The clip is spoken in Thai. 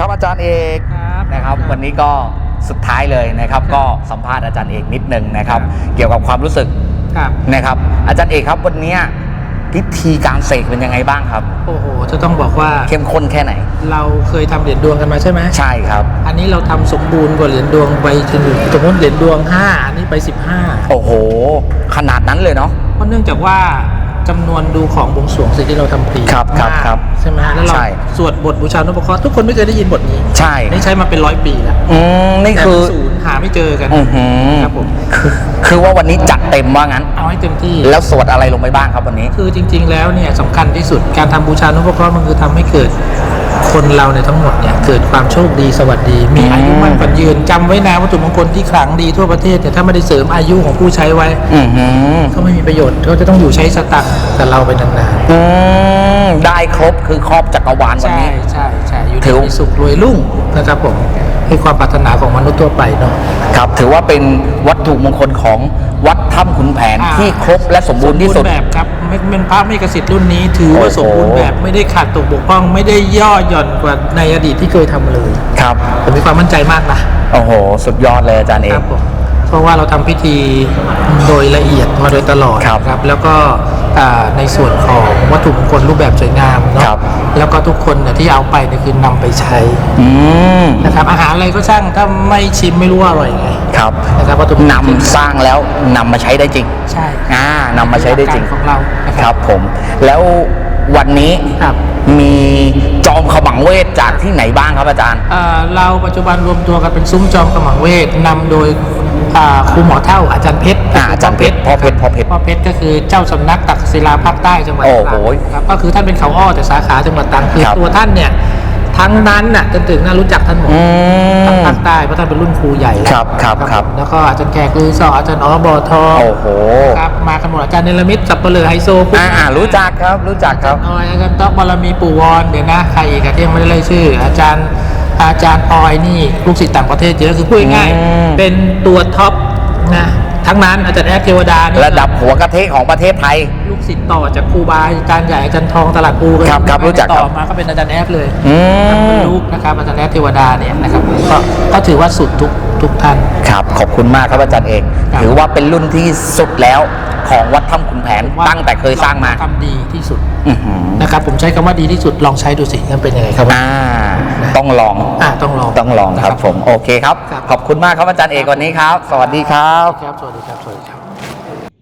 ครับอาจารย์เอกครับนะครับ วันนี้ก็สุดท้ายเลยนะครับ ก็สัมภาษณ์อาจารย์เอกนิดนึงนะครับครับเกี่ยวกับความรู้สึกครับนะครับ อาจารย์เอกครับวันเนี้ยพิธีการเสกเป็นยังไงบ้างครับ โอ้โห จะต้องบอกว่าเข้มข้นแค่ไหน เราเคยทำเหรียญดวงกันมาใช่ไหมใช่ครับ อันนี้เราทำสมบูรณ์กว่าเหรียญดวงไปถึงสมมติเหรียญดวง 5 อันนี้ไป 15 โอ้โห ขนาดนั้นเลยเนาะเพราะเนื่องจากว่า จำนวนดูของบวงสรวงสิ่งที่เราทำปีครับครับมากครับใช่ไหมแล้วเราใช่ สวดบทบูชานุปเคราะห์ทุกคนไม่เคยได้ยินบทนี้ใช่นี่ใช้มาเป็นร้อยปีแล้วอืมนี่แต่คือมันศูนย์หาไม่เจอกันอือหือครับผมคือคือว่าวันนี้จัดเต็มว่างั้น เอาให้เต็มที่ แล้วสวดอะไรลงไปบ้างครับวันนี้ คือจริงๆ แล้วเนี่ยสำคัญที่สุดการทำบูชานุปเคราะห์มันคือทำให้เกิด คนเราในยทั้งหมดเนี่ยเกิดความโชคดีสวัสดี มีอายุมั่นขวัญยืนจำไว้นะวัตถุมงคลที่ขลังดีทั่วประเทศเนี่ยถ้าไม่ได้เสริมอายุของผู้ใช้ไว้อือหือ ก็ไม่มีประโยชน์เขาจะต้องอยู่ใช้สตังค์กับเราไปนานอืมได้ครบคือครอบจักรวาลๆวันใช่นี้ ใช่ใช่อยู่ถือในสุขรวยรุ่งนะครับผมคือความปรารถนาของมนุษย์ทั่วไปเนาะ ครับถือว่าเป็นวัตถุมงคลของ วัดถ้ำขุนแผนอ่า ที่ครบและสมบูรณ์ที่สุด แบบครับไม่เป็นพระไม่กสิทธิ์รุ่นนี้ ถือว่าโอ้โห สมบูรณ์แบบไม่ได้ขาดตกบกพร่องไม่ได้ย่อหย่อนกว่าในอดีตที่เคยทำมาเลยครับ ผมมีความมั่นใจมากนะโอ้โห สุดยอดเลยอาจารย์เอคกรับผมเพราะว่าเราทำพิธีโดยละเอียดมาโดยตลอดครับครับแล้วก็อ่า ในส่วนของวัตถุมงคลรูปแบบสวยงามเนาะครับแล้วก็ทุกคนเนี่ยที่เอาไปเนี่ยคือนำไปใช้อืมนะครับอาหารอะไรก็ช่างถ้าไม่ชิมไม่รู้ว่าอร่อยไงครับนะครับวัตถุมงคลนำสร้างแล้วนำมาใช้ได้จริง ใช่อ่านำมาใช้ได้จริงหลักกาของเรานะคครัรับบผมแล้ววันนี้ครับมีจอมขมังเวทจากที่ไหนบ้างครับอาจารย์เอ่อเราปัจจุบันรวมตัวกันเป็นซุ้มจอมขมังเวทนำโดยอ่าครูหมอเท่าอาจารย์เพชร พชรพ่อเพชรพ่อเพชร พ่อเพชรก็คือเจ้าสำนักตักศิลาภาคใต้จังหวัดโอ้ตโหรังครับก็คือท่านเป็นเขาอ้อแต่สาขาจังหวัดตรังคือครับ ตัวท่านเนี่ยทั้งนั้นน่ะจนถึงน่ารู้จักท่านหมดอืทั้งม ภาคใต้เพราะท่านเป็นรุ่นครูใหญ่ครับครับครับ แล้วก็อาจารย์แขกลือสออาจารย์อ๋อบอทอโอ้โหครับมากันหมดอาจารย์เนรมิตสับเปลือไฮโซอ่าอ่ารู้จักครับรู้จักครับ ออยอาจารย์ต๊อกบารมีปู่วอนเดี๋ยวนะใครอีกอะที่ยังไม่ได้เลยชื่อ อาจารย์อาจารย์ออยนี่ลูกศิษย์ต่างประเทศเยอะคือพูดง่ายอืม ๆเป็นตัวท็อปนะ ทั้งนั้นอาจารย์แอดเทวดานี่ระดับหัวกะเทะของประเทศไทย ลูกศิษย์ต่อจากครูบาอาจารย์ใหญ่อาจารย์ทองตลาดภูครับครับรู้จักครับต่อมาก็เป็นอาจารย์แอดเลยอืมเป็นลูกนะครับอาจารย์แอดเทวดาเนี่ยนะครับก็ก็ถือว่าสุดทุกทุกท่านครับขอบคุณมากครับอาจารย์เอกครับถือว่าเป็นรุ่นที่สุดแล้วของวัดถ้ำขุนแผนว่าตั้งแต่เคยสร้างมาทำดีที่สุดอื้อหือนะครับผมใช้คำว่าดีที่สุดลองใช้ดูสิมันเป็นยังไงครับอ่า ต้องลองอ่าต้องลอง ต้องลองครับผมโอเคครับ ขอบคุณมากครับอาจารย์เอกวันนี้ครับ สวัสดีครับ ครับ สวัสดีครับ สวัสดีครับ